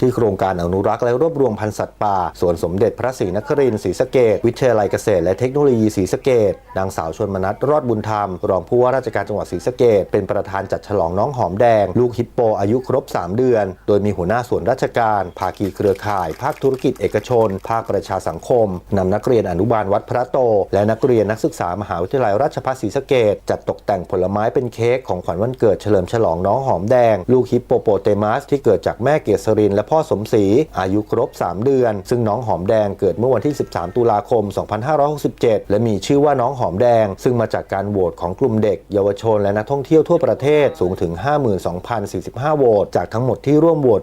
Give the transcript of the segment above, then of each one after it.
ที่โครงการอนุรักษ์และรวบรวมพันธุ์สัตว์ป่าสวนสมเด็จพระศรีนครินทร์ศรีสะเกดวิทยาลัยเกษตรและเทคโนโลยีศรีสะเกดนางสาวชนมนัทรอดบุญธรรม รองผู้ว่าราชการจังหวัดศรีสะเกดเป็นประธานจัดฉลองน้องหอมแดง ลูกฮิปโปอายุครบ 3 เดือน โดยมีหัวหน้าส่วนราชการ ภาคีเครือข่าย ภาคธุรกิจเอกชน ภาคประชาสังคมนำนักเรียนอนุบาลวัดพระโต และนักเรียนนักศึกษามหาวิทยาลัยราชภัฏศรีสะเกดจัดตกแต่งผลไม้เป็นเค้กของขวัญวันเกิดเฉลิมฉลองน้องหอมแดง ลูกฮิปโปโปเตมัสที่เกิดจากแม่เกษรินและพ่อสมศรีอายุครบ 3 เดือน ซึ่งน้องหอมแดงเกิดเมื่อวันที่ 13 ตุลาคม 2567 และมีชื่อว่าน้องหอมแดง ซึ่งมาจากการโหวตของกลุ่มเด็ก เยาวชนและนักท่องเที่ยวทั่วประเทศสูงถึง 52,045 โหวตจากทั้งหมดที่ร่วมโหวต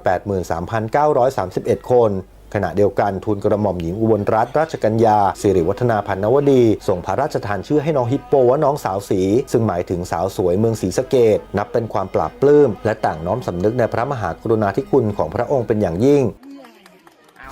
83,931 คน ขณะเดียวกันทูลกระหม่อมหญิงอุบลรัตนราชกัญญาสิริวัฒนาพันนวดี ส่งพระราชทานชื่อให้น้องฮิปโปว่าน้องสาวสี ซึ่งหมายถึงสาวสวยเมืองศรีสะเกดนับเป็นความปราบปลื้ม และต่างน้อมสำนึกในพระมหากรุณาธิคุณของพระองค์เป็นอย่างยิ่ง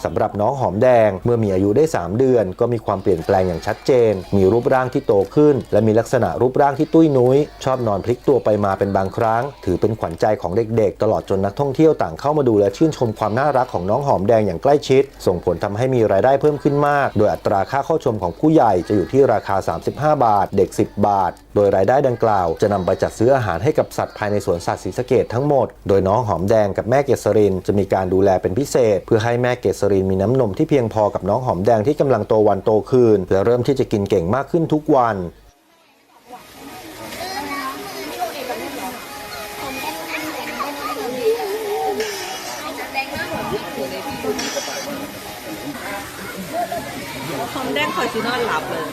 สำหรับน้องหอมแดง เมื่อมีอายุได้ 3 เดือน ก็มีความเปลี่ยนแปลงอย่างชัดเจน มีรูปร่างที่โตขึ้น และมีลักษณะรูปร่างที่ตุ้ยนุ้ย ชอบนอนพลิกตัวไปมาเป็นบางครั้ง ถือเป็นขวัญใจของเด็กๆ ตลอดจนนักท่องเที่ยวต่างเข้ามาดูและชื่นชมความน่ารักของน้องหอมแดงอย่างใกล้ชิด ส่งผลทำให้มีรายได้เพิ่มขึ้นมาก โดยอัตราค่าเข้าชมของผู้ใหญ่จะอยู่ที่ราคา 35 บาท เด็ก 10 บาท โดยรายได้ดังกล่าว จะนำไปจัดซื้ออาหารให้กับสัตว์ภายในสวนสัตว์ศรีสะเกดทั้งหมด โดยน้องหอมแดงกับแม่เกษรินจะมีการดูแลเป็นพิเศษ เพื่อให้แม่เกษรินมีน้ำนมที่เพียงพอกับน้องหอมแดงที่กำลังโตวันโตคืนและเริ่มที่จะกินเก่งมากขึ้นทุกวัน หอมแดงคอยสินอนหลับเลย